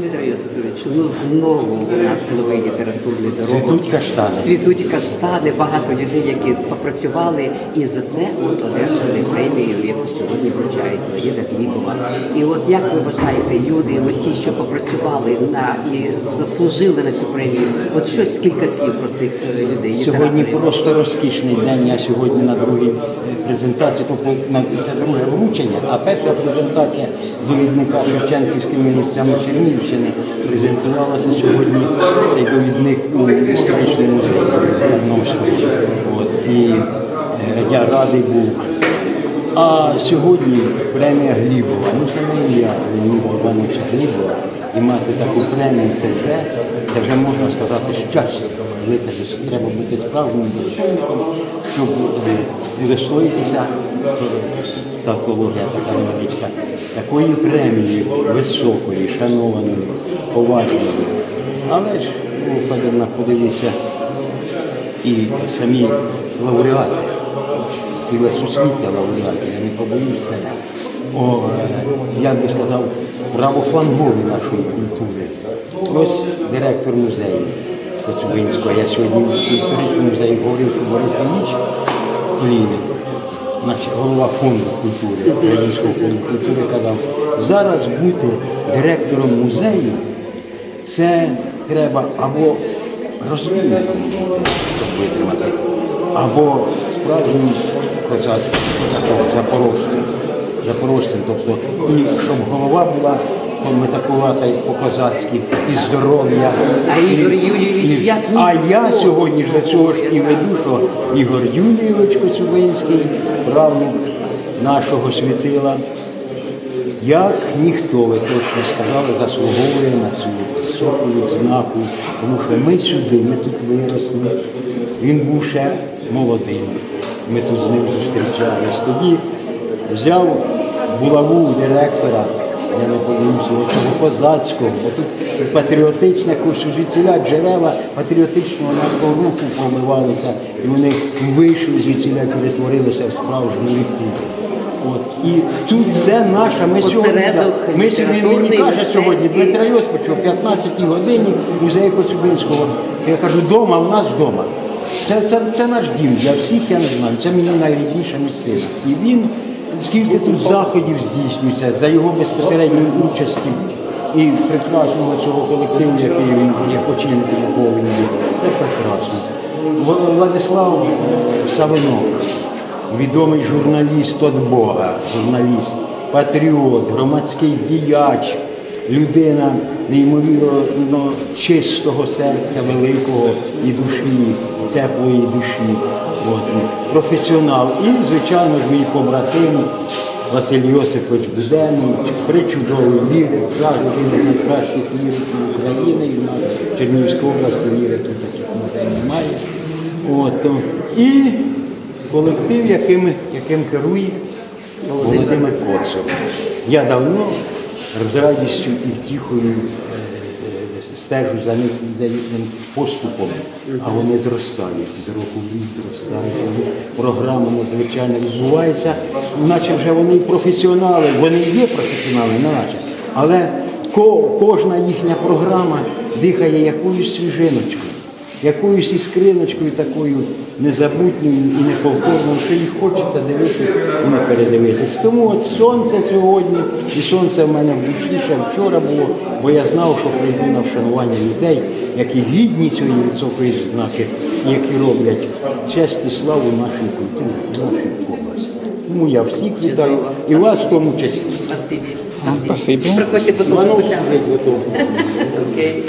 Дмитро Йосипович, ну знову у нас новий літературний дорог. Цвітуть каштани. Цвітуть каштани, багато людей, які попрацювали і за це от одержали премію, яку сьогодні вручають Леоніда Глібова. І от як ви вважаєте, люди, от ті, що попрацювали на і заслужили на цю премію, от щось кілька слів про цих е, людей. Сьогодні літераторів. просто розкішний день. Я сьогодні на другій презентації, тобто на це друге вручення, а перша презентація довідника Шевченківськими місцями Чернігівщини презентувалася сьогодні цей довідник у історичному музеї і е, я радий був. А сьогодні премія Глібова. Ну саме ім'я Леоніда Івановича Глібова. І мати таку премію це вже, це вже можна сказати щастя. Жити треба бути справжнім духовником, щоб е, удостоїтися е, така невеличка, такої премії високої, шанованої, поважної. Але ж ну, Федорна, подивіться, і самі лауреати ціле суспільство лауреатів, я не побоюсь це. О, е, як би сказав, правофлангові нашої культури. Ось директор музею Коцюбинського. Я сьогодні в історичному музеї говорив, що Борис Ілліч значить, голова фонду культури, Українського фонду культури казав, зараз бути директором музею це треба або розуміти, щоб витримати, або справжнім козацьким запорожцем. Запорожцем, тобто, щоб голова була метакувата і по-козацьки, і здоров'я. А Ігор Юрійович І- як А я сьогодні ж до цього ж і веду, що Ігор Юлійович Коцюбинський, правнук нашого світила, як ніхто, ви точно сказали, заслуговує на цю високу відзнаку, тому що ми сюди, ми тут виросли. Він був ще молодим. Ми тут з ним зустрічались. Тоді взяв булаву директора, я не боюся, цього козацького, тут патріотичне звідсіля джерела патріотичного руху промивалися, і вони вийшли звідсіля, перетворилися в справжню віку. От. І тут це наша, ми сьогодні, ми сьогодні мені каже сьогодні, мистецький. Дмитро Йосипович, о 15-й годині музею Коцюбинського. Я кажу, вдома, у нас вдома. Це, це, це наш дім, для всіх я не знаю, це мені найрідніша місцина. І він, скільки тут заходів здійснюється, за його безпосередньою участю і прекрасного цього колективу, який він є очільник є. Це прекрасно. Владислав е, Савинок, відомий журналіст від Бога, журналіст, патріот, громадський діяч, людина неймовірно чистого серця, великого і душі, теплої душі. От, професіонал. І, звичайно ж, мій побратим Василь Йосипович Буденович, причудовий справді один з найкращих ліриків України, і в Чернігівській області ліриків таких людей немає. От, і колектив, яким, яким керує Володимир Коцов. Я давно з радістю і втіхою е, е, стежу за ним їхнім поступом, а вони зростають, з року в рік зростають. Програма надзвичайно відбувається, наче вже вони професіонали, вони є професіонали, наче. Але ко- кожна їхня програма дихає якоюсь свіжиночкою якоюсь іскриночкою такою незабутньою і неповторною, що їх хочеться дивитися і не передивитись. Тому от сонце сьогодні, і сонце в мене в душі ще вчора було, бо я знав, що прийду на вшанування людей, які гідні цієї високої знаки, які роблять честь і славу нашій культурі, нашій області. Тому я всіх вітаю і вас в тому числі. Спасибі. Спасибі. Приходьте, готово. Окей.